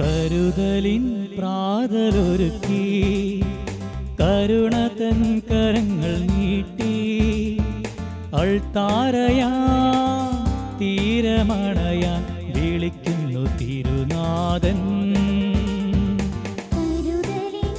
കരുതലിൻ പ്രാതലൊരുക്കി കരുണതൻ കരങ്ങൾ അൾത്താരയാ തീരമണയാൻ വിളിക്കുന്നു തിരുനാഥൻ. കരുതലിൻ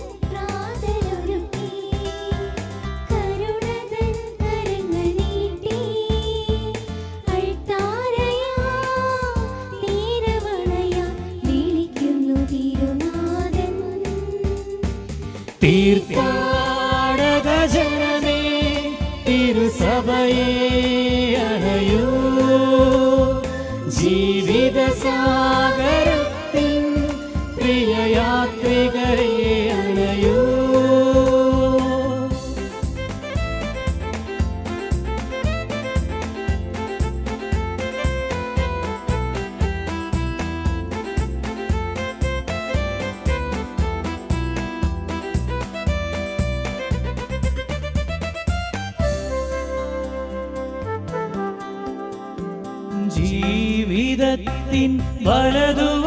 சபையே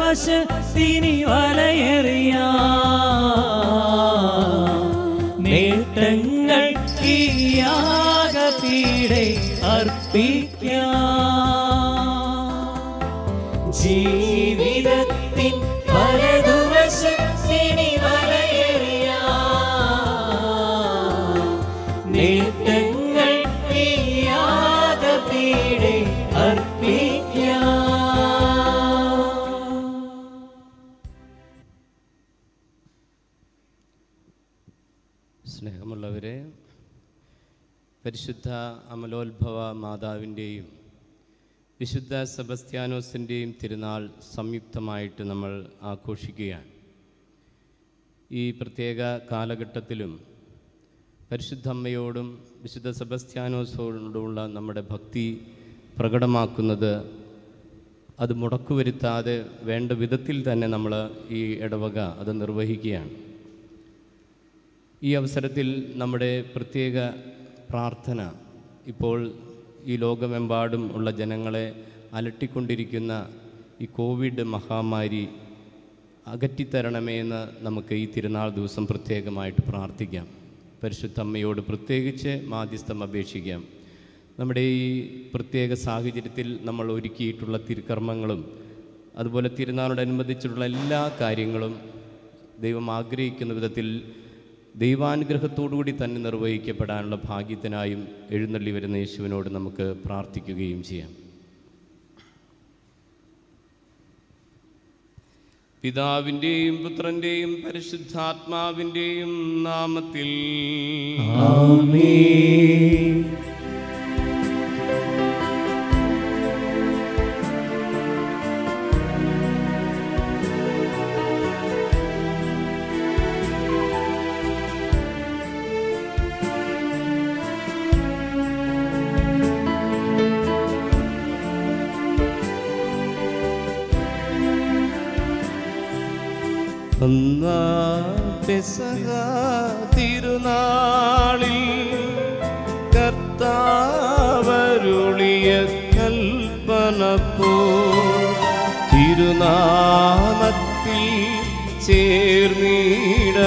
വലതുവശത്തിനി വലയെറിയ. നേട്ടങ്ങൾ ഈ യാഗപീടെ അർപ്പിക്കാം പരിശുദ്ധ അമലോത്ഭവ മാതാവിന്റെയും വിശുദ്ധ സെബസ്ത്യാനോസിന്റെയും തിരുനാൾ സംയുക്തമായിട്ട് നമ്മൾ ആഘോഷിക്കുകയാണ്. ഈ പ്രത്യേക കാലഘട്ടത്തിലും പരിശുദ്ധ അമ്മയോടും വിശുദ്ധ സെബസ്ത്യാനോസോടുമുള്ള നമ്മുടെ ഭക്തി പ്രകടമാക്കുന്നത് അത് മുടക്കുവരുത്താതെ വേണ്ട വിധത്തിൽ തന്നെ നമ്മൾ ഈ ഇടവക അത് നിർവഹിക്കുകയാണ്. ഈ അവസരത്തിൽ നമ്മുടെ പ്രത്യേക പ്രാർത്ഥന. ഇപ്പോൾ ഈ ലോകമെമ്പാടും ഉള്ള ജനങ്ങളെ അലട്ടിക്കൊണ്ടിരിക്കുന്ന ഈ കോവിഡ് മഹാമാരി അകറ്റിത്തരണമേ എന്ന് നമുക്ക് ഈ തിരുനാൾ ദിവസം പ്രത്യേകമായിട്ട് പ്രാർത്ഥിക്കാം. പരിശുദ്ധ അമ്മയോട് പ്രത്യേകിച്ച് മാധ്യസ്ഥം അപേക്ഷിക്കാം. നമ്മുടെ ഈ പ്രത്യേക സാഹചര്യത്തിൽ നമ്മൾ ഒരുക്കിയിട്ടുള്ള തിരുക്കർമ്മങ്ങളും അതുപോലെ തിരുനാളോടനുബന്ധിച്ചിട്ടുള്ള എല്ലാ കാര്യങ്ങളും ദൈവം ആഗ്രഹിക്കുന്ന വിധത്തിൽ ദൈവാനുഗ്രഹത്തോടുകൂടി തന്നെ നിർവഹിക്കപ്പെടാനുള്ള ഭാഗ്യത്തിനായും എഴുന്നള്ളി വരുന്ന യേശുവിനോട് നമുക്ക് പ്രാർത്ഥിക്കുകയും ചെയ്യാം. പിതാവിന്റെയും പുത്രന്റെയും പരിശുദ്ധാത്മാവിന്റെയും നാമത്തിൽ ഒന്നാം തിരുനാളിൽ കർത്താവരുളിയ കൽപ്പന പോ. തിരുനാമത്തിൽ ചേർന്നിട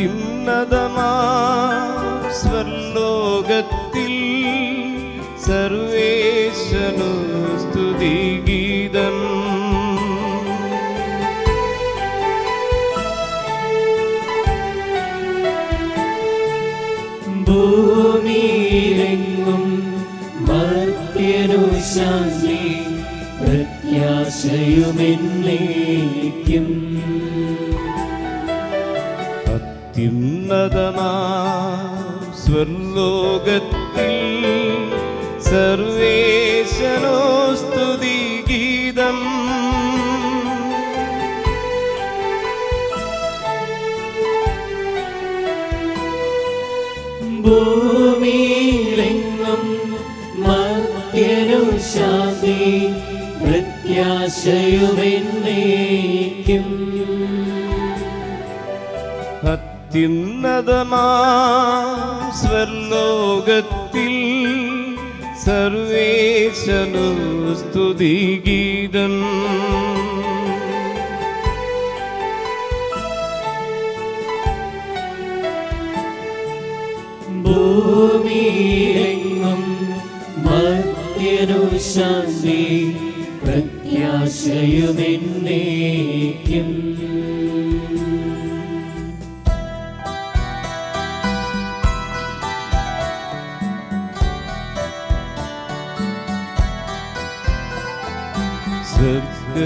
അത്യുന്നതമാ സ്വർലോകത്തിൽ സർവേശനു സ്തുതിഗീതം ഭൂമിയിലെങ്ങും ഭക്തിയനു ശാന്തി പ്രത്യാശയുമെന്നേക്കും. അത്യുന്നതമാ സ്വർലോകത്തിൽ സർവേശനോ സ്തുതിഗീതം ഭൂമിയിലെങ്ങും മധ്യനും ശാന്തി പ്രത്യാശയുമെന്നേക്കും അത്യുന്നതമാ സ്വർലോകത്തിൽ സർവേശനു സ്തുതിഗീതം ഭൂമിയിലെങ്ങും മധ്യനു ശാന്തി പ്രത്യാശയുമെന്നേക്കും.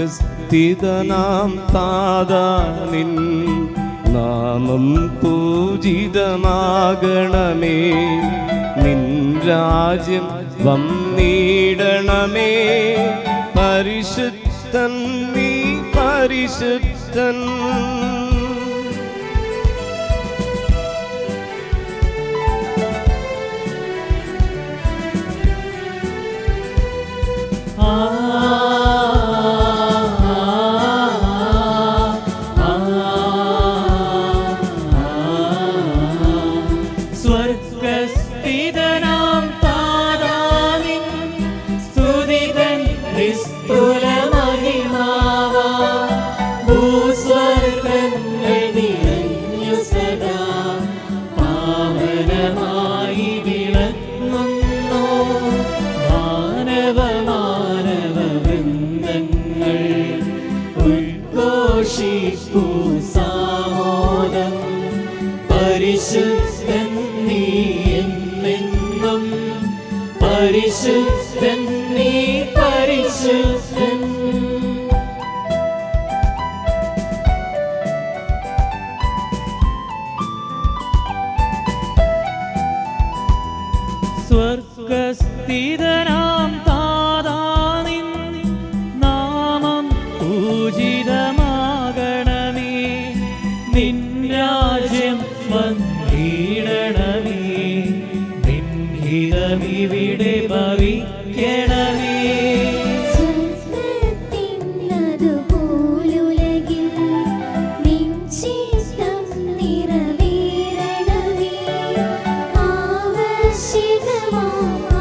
സ്വർഗസ്ഥിതനാം താതാ നിൻ നാമം പൂജിതമാകണമേ. നിൻ രാജ്യം വന്നിടണമേ. പരിശുദ്ധൻ നീ പരിശുദ്ധൻ. ആ പരിശുദ്ധൻ നീ പരിശുദ്ധൻ. mama.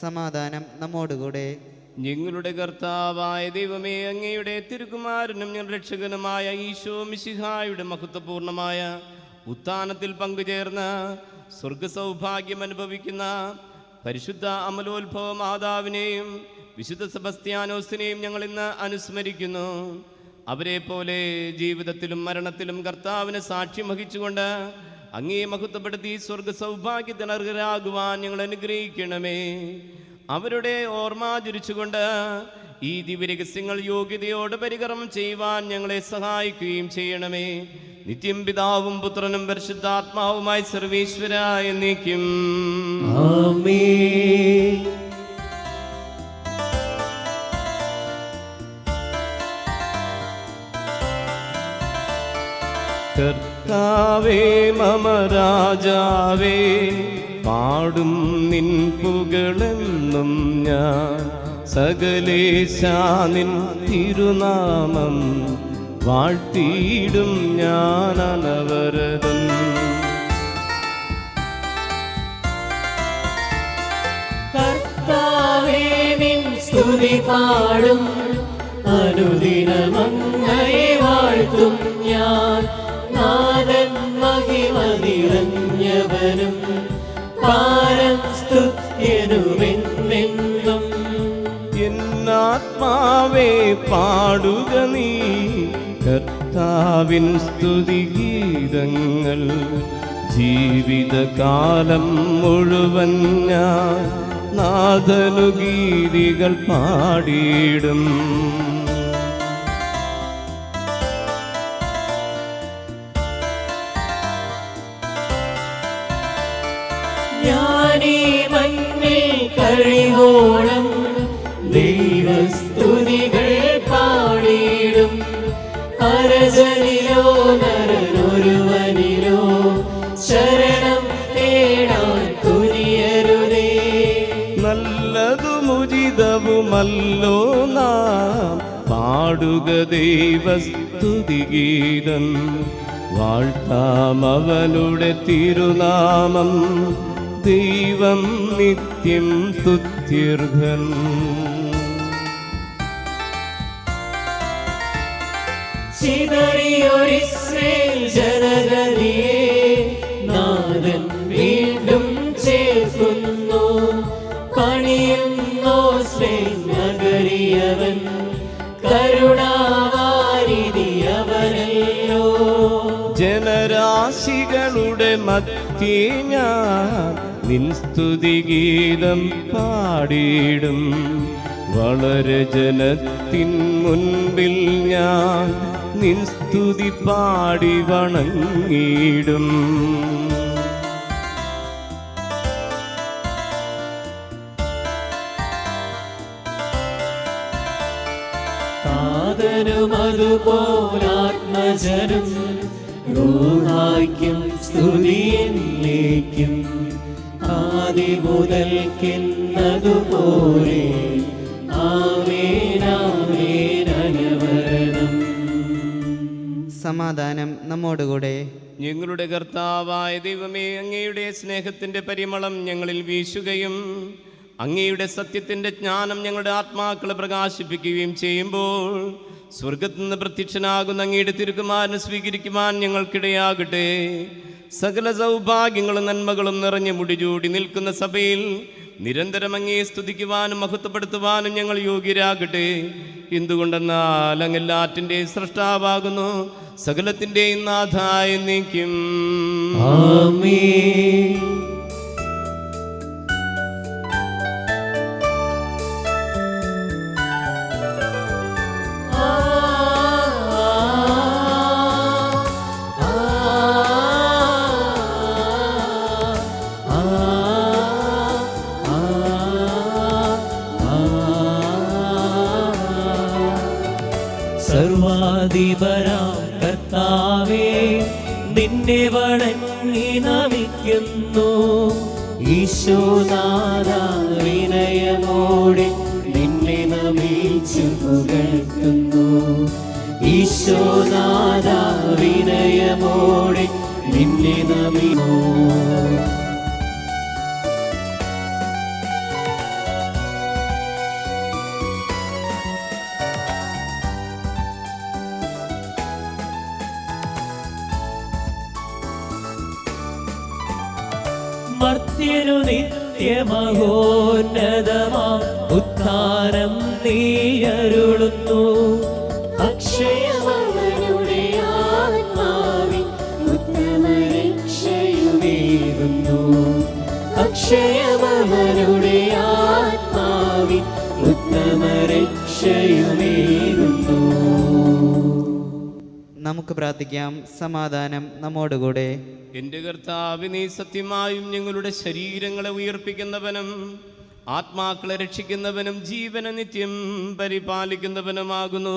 സമാധാനം നമ്മോടുകൂടെ. ഞങ്ങളുടെ കർത്താവായ ദൈവമേ അങ്ങയുടെ തിരുകുമാരനും ഞാൻ രക്ഷകനുമായ ഈശോ മിശിഹായുടെ മഹത്വപൂർണമായ ഉത്ഥാനത്തിൽ പങ്കുചേർന്ന് സ്വർഗ സൗഭാഗ്യം അനുഭവിക്കുന്ന പരിശുദ്ധ അമലോത്ഭവ മാതാവിനെയും വിശുദ്ധ സെബസ്ത്യാനോസിനെയും ഞങ്ങൾ ഇന്ന് അനുസ്മരിക്കുന്നു. അവരെ പോലെ ജീവിതത്തിലും മരണത്തിലും കർത്താവിനെ സാക്ഷ്യം വഹിച്ചുകൊണ്ട് അങ്ങേ മഹത്വപ്പെടുത്തി സ്വർഗ സൗഭാഗ്യത്തിനർഹരാകുവാൻ ഞങ്ങൾ അനുഗ്രഹിക്കണമേ. അവരുടെ ഓർമാചരിച്ചുകൊണ്ട് ഈ ദിവ്യരഹസ്യങ്ങൾ യോഗ്യതയോടെ പരികർമ്മം ചെയ്യുവാൻ ഞങ്ങളെ സഹായിക്കുകയും ചെയ്യണമേ. നിത്യം പിതാവും പുത്രനും പരിശുദ്ധാത്മാവുമായി സർവീശ്വര എന്നേക്കും. ആമേൻ. കർത്താവേ മമ രാജാവേ പാടും നിൻ പുകളെന്നും ഞാൻ. സകലേശാനിൻ തിരുനാമം വാഴ്ത്തിയിടും ഞാൻ അനവരതം കർത്താവേ നിൻ സ്തുതി പാടും. അനുദിനമങ്ങയെ വാഴ്ത്തും ഞാൻ. നാദൻ മഹിമ നിറഞ്ഞവനും പാരം സ്തുത്യനുമെന്നെന്നും. എന്നാത്മാവേ പാടുക നീ. കർത്താവിൻ സ്തുതിഗീതങ്ങൾ ജീവിതകാലം മുഴുവൻ ഞാൻ നാദനുഗീതികൾ പാടിയിടും. കഴിവോളം ദൈവസ്തുതികൾ പാടിയിടും. അരജനിലോ നരനൊരുവനിലോ ശരണം തേടാൻ തുനിയരുതേ. നല്ലതുമുചിതവുമല്ലോ നാം. പാടുക ദൈവസ്തുതിഗീതം വാഴ്ത്താം അവനുടെ തിരുനാമം. ദൈവം നിത്യം സ്തുത്യർഹൻ ചിതറിയൊരിസ്രേൽ ജനഗതിയെ നാഥൻ വീണ്ടും ചേർക്കുന്നു. പണിയുന്നോ സ്ലേൻ നഗരിയവൻ ജനരാശികളുടെ മധ്യേ ഞാൻ നിൻ സ്തുതിഗീതം പാടിയിടും. വളരെ ജനത്തിൻ മുൻപിൽ ഞാൻ നിൻസ്തുതി പാടി വണങ്ങിയിടും. താതനും അതുപോലാത്മജനും സ്തുതിയിലേക്കും. ആദി മുതൽക്കെന്നതുപോലെ. ആമേനാമേനവരണം സമാധാനം നമ്മോടുകൂടെ. ഞങ്ങളുടെ കർത്താവായ ദൈവമേ അങ്ങയുടെ സ്നേഹത്തിന്റെ പരിമളം ഞങ്ങളിൽ വീശുകയും അങ്ങയുടെ സത്യത്തിന്റെ ജ്ഞാനം ഞങ്ങളുടെ ആത്മാക്കളെ പ്രകാശിപ്പിക്കുകയും ചെയ്യുമ്പോൾ സ്വർഗത്തിൽ നിന്ന് പ്രത്യക്ഷനാകുന്ന അങ്ങയുടെ തിരുക്കുമാരനെ സ്വീകരിക്കുവാൻ ഞങ്ങൾക്കിടയാകട്ടെ. സകല സൗഭാഗ്യങ്ങളും നന്മകളും നിറഞ്ഞു മുടിചൂടി നിൽക്കുന്ന സഭയിൽ നിരന്തരം അങ്ങേ സ്തുതിക്കുവാനും മഹത്വപ്പെടുത്തുവാനും ഞങ്ങൾ യോഗ്യരാകട്ടെ. എന്തുകൊണ്ടെന്നാൽ അങ്ങെല്ലാറ്റിന്റെയും സൃഷ്ടാവാകുന്നു സകലത്തിന്റെയും നാഥായ നീക്കും സർവാധിപരാം കർത്താവേ നിന്നെ വണങ്ങി നമിക്കുന്നു. ഈശോനാഥ വിനയമോടെ നിന്നെ നമിച്ചു പുകഴ്ത്തുന്നു. ഈശോനാഥ വിനയമോടെ നിന്നെ നമിക്കുന്നു. മർത്യനു നിത്യമഹോന്നതമാ. ഉത്ഥാനം നീയരുളുന്നു. അക്ഷയമവനുടെ ആത്മാവിൻ ഉത്തമരക്ഷയുമേകുന്നു. അക്ഷയമവനുടെ ആത്മാവിൻ ഉത്തമരക്ഷയുമേകുന്നു. നമുക്ക് പ്രാർത്ഥിക്കാം. സമാധാനം നമ്മോടുകൂടെ. എന്റെ കർത്താവ് നീ സത്യമായും ഞങ്ങളുടെ ശരീരങ്ങളെ ഉയർപ്പിക്കുന്നവനും ആത്മാക്കളെ രക്ഷിക്കുന്നവനും ജീവന നിത്യം പരിപാലിക്കുന്നവനുമാകുന്നു.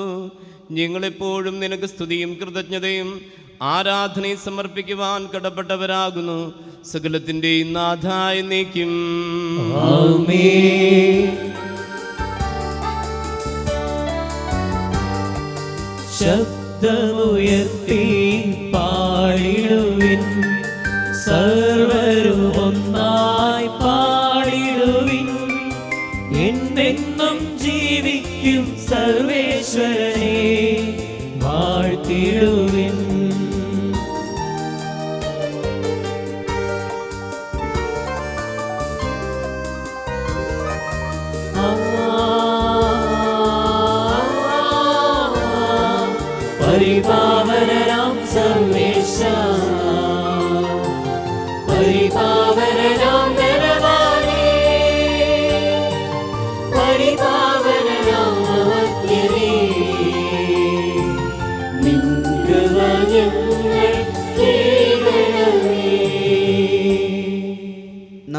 ഞങ്ങളെപ്പോഴും നിനക്ക് സ്തുതിയും കൃതജ്ഞതയും ആരാധനയും സമർപ്പിക്കുവാൻ കടപ്പെട്ടവരാകുന്നു. സകലത്തിന്റെയും നാഥായ നീക്കും. ശബ്ദമുയർത്തി പാടിടുവിൻ സർവരും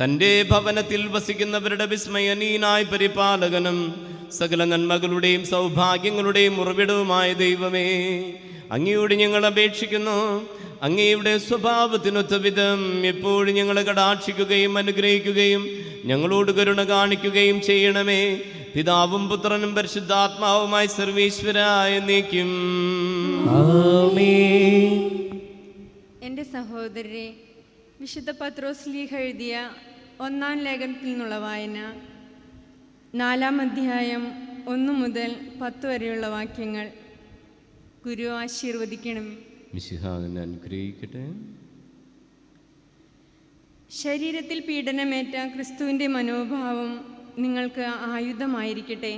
തന്റെ ഭവനത്തിൽ വസിക്കുന്നവരുടെ വിസ്മയനീനായ പരിപാലകനും സകല നന്മകളുടെയും സൗഭാഗ്യങ്ങളുടെയും ഉറവിടവുമായ ദൈവമേ അങ്ങയോട് ഞങ്ങൾ അപേക്ഷിക്കുന്നു. അങ്ങയുടെ സ്വഭാവത്തിനൊത്ത വിധം എപ്പോഴും ഞങ്ങളെ കടാക്ഷിക്കുകയും അനുഗ്രഹിക്കുകയും ഞങ്ങളോട് കരുണ കാണിക്കുകയും ചെയ്യണമേ. പിതാവും പുത്രനും പരിശുദ്ധാത്മാവുമായി സർവീശ്വരായ നീക്കും. എന്റെ എന്റെ സഹോദരരെ വിശുദ്ധ പത്രോസ് ലീഹ എഴുതിയ ഒന്നാം ലേഖനത്തിൽ നിന്നുള്ള വായന നാലാം അധ്യായം ഒന്നു മുതൽ പത്ത് വരെയുള്ള വാക്യങ്ങൾ ഗുരു ആശീർവദിക്കണം അനുഗ്രഹിക്കട്ടെ. ശരീരത്തിൽ പീഡനമേറ്റ ക്രിസ്തുവിന്റെ മനോഭാവം നിങ്ങൾക്ക് ആയുധമായിരിക്കട്ടെ.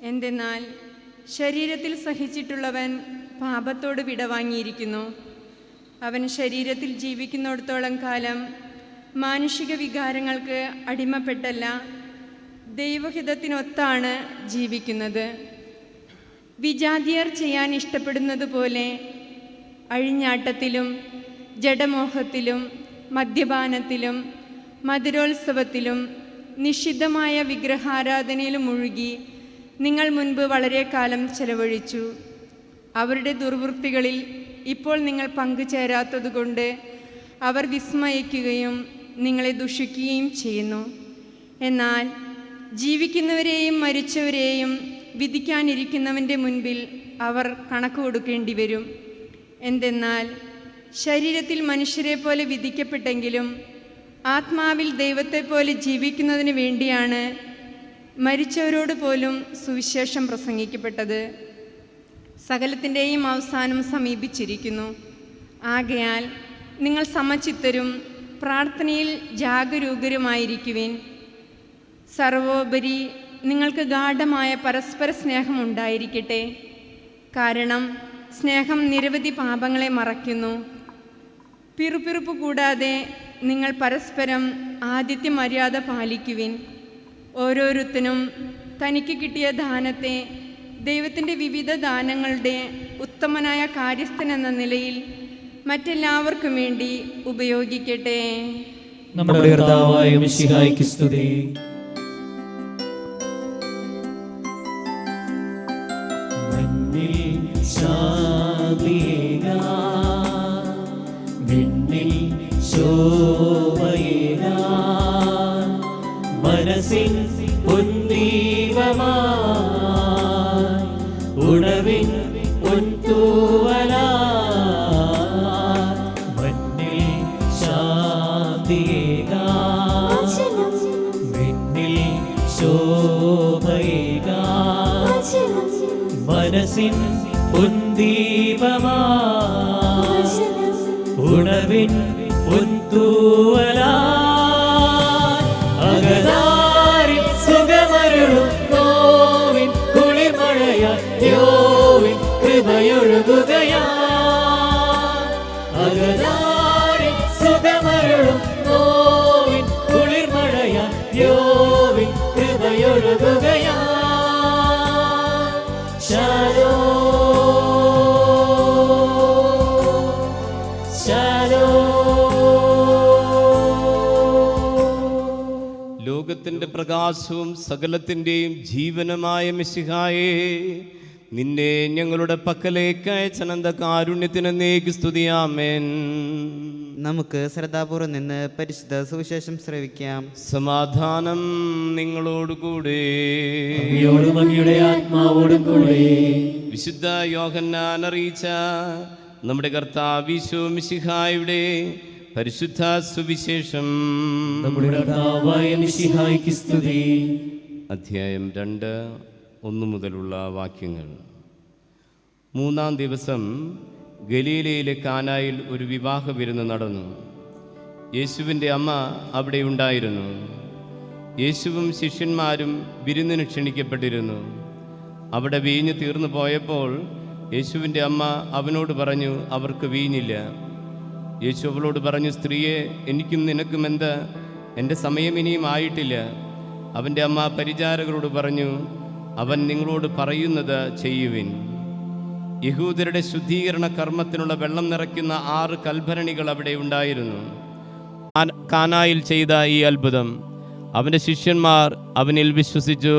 എന്തെന്നാൽ ശരീരത്തിൽ സഹിച്ചിട്ടുള്ളവൻ പാപത്തോട് വിടവാങ്ങിയിരിക്കുന്നു. അവൻ ശരീരത്തിൽ ജീവിക്കുന്നിടത്തോളം കാലം മാനുഷിക വികാരങ്ങൾക്ക് അടിമപ്പെട്ടല്ല ദൈവഹിതത്തിനൊത്താണ് ജീവിക്കുന്നത്. വിജാതിയർ ചെയ്യാൻ ഇഷ്ടപ്പെടുന്നത് പോലെ അഴിഞ്ഞാട്ടത്തിലും ജഡമോഹത്തിലും മദ്യപാനത്തിലും മധുരോത്സവത്തിലും നിഷിദ്ധമായ വിഗ്രഹാരാധനയിലും മുഴുകി നിങ്ങൾ മുൻപ് വളരെ കാലം ചെലവഴിച്ചു. അവരുടെ ദുർവൃത്തികളിൽ ഇപ്പോൾ നിങ്ങൾ പങ്കുചേരാത്തതുകൊണ്ട് അവർ വിസ്മയിക്കുകയും നിങ്ങളെ ദുഷിക്കുകയും ചെയ്യുന്നു. എന്നാൽ ജീവിക്കുന്നവരെയും മരിച്ചവരെയും വിധിക്കാനിരിക്കുന്നവന്റെ മുൻപിൽ അവർ കണക്ക് കൊടുക്കേണ്ടി വരും. എന്തെന്നാൽ ശരീരത്തിൽ മനുഷ്യരെ പോലെ വിധിക്കപ്പെട്ടെങ്കിലും ആത്മാവിൽ ദൈവത്തെ പോലെ ജീവിക്കുന്നതിന് വേണ്ടിയാണ് മരിച്ചവരോട് പോലും സുവിശേഷം പ്രസംഗിക്കപ്പെട്ടത്. സകലത്തിന്റെയും അവസാനം സമീപിച്ചിരിക്കുന്നു. ആകയാൽ നിങ്ങൾ സമചിത്തരും പ്രാർത്ഥനയിൽ ജാഗരൂകരുമായിരിക്കുവിൻ. സർവോപരി നിങ്ങൾക്ക് ഗാഠമായ പരസ്പര സ്നേഹം ഉണ്ടായിരിക്കട്ടെ. കാരണം സ്നേഹം നിരവധി പാപങ്ങളെ മറയ്ക്കുന്നു. പിറുപിറുപ്പ് കൂടാതെ നിങ്ങൾ പരസ്പരം ആദിത്യ മര്യാദ പാലിക്കുവിൻ. ഓരോരുത്തനും തനിക്ക് കിട്ടിയ ദാനത്തെ ദൈവത്തിന്റെ വിവിധ ദാനങ്ങളുടെ ഉത്തമനായ കാര്യസ്ഥൻ എന്ന നിലയിൽ മറ്റെല്ലാവർക്കും വേണ്ടി ഉപയോഗിക്കട്ടെ. നമ്മുടെ കർത്താവായ മിശിഹായ്ക്ക് സ്തുതി. മനസ്സിൻ പൊൻതൂവല മണ്ണിൽ ശാന്തിയേക. വിണ്ണിൽ ശോഭയേക. മനസ്സിൻ പൊന്തീപമായി ഉണവിൻ ലോകത്തിന്റെ പ്രകാശവും സകലത്തിന്റെയും ജീവനമായ മിശിഹായേ നിന്നെ ഞങ്ങളുടെ പക്കലേക്ക് അയച്ചനന്ത കാരുണ്യത്തിന് നീക്ക് സ്തുതിയാമേൻ. നമുക്ക് ശ്രദ്ധാപൂർവം നിന്ന് പരിശുദ്ധ സുവിശേഷം ശ്രവിക്കാം. സമാധാനം നിങ്ങളോടുകൂടെ ആത്മാവോടും കൂടെ. വിശുദ്ധ യോഹന്നാൻ അറിയിച്ച നമ്മുടെ കർത്താവിശോ മിശിഹായുടെ പരിശുദ്ധ സുവിശേഷം നമ്മുടെ സ്തുതി. അധ്യായം രണ്ട് ഒന്ന് മുതലുള്ള വാക്യങ്ങൾ. മൂന്നാം ദിവസം ഗലീലയിലെ കാനായിൽ ഒരു വിവാഹ വിരുന്ന് നടന്നു. യേശുവിന്റെ അമ്മ അവിടെ ഉണ്ടായിരുന്നു. യേശുവും ശിഷ്യന്മാരും വിരുന്നിന് ക്ഷണിക്കപ്പെട്ടിരുന്നു. അവിടെ വീഞ്ഞ് തീർന്നു പോയപ്പോൾ യേശുവിന്റെ അമ്മ അവനോട് പറഞ്ഞു അവർക്ക് വീഞ്ഞില്ല. യേശു അവളോട് പറഞ്ഞു സ്ത്രീയെ എനിക്കും നിനക്കും എന്ത്? എന്റെ സമയം ഇനിയും ആയിട്ടില്ല. അവന്റെ അമ്മ പരിചാരകരോട് പറഞ്ഞു അവൻ നിങ്ങളോട് പറയുന്നത് ചെയ്യുവിൻ. യഹൂദരുടെ ശുദ്ധീകരണ കർമ്മത്തിനുള്ള വെള്ളം നിറയ്ക്കുന്ന ആറ് കൽഭരണികൾ അവിടെ ഉണ്ടായിരുന്നു. കാനായിൽ ചെയ്ത ഈ അത്ഭുതം. അവന്റെ ശിഷ്യന്മാർ അവനിൽ വിശ്വസിച്ചു.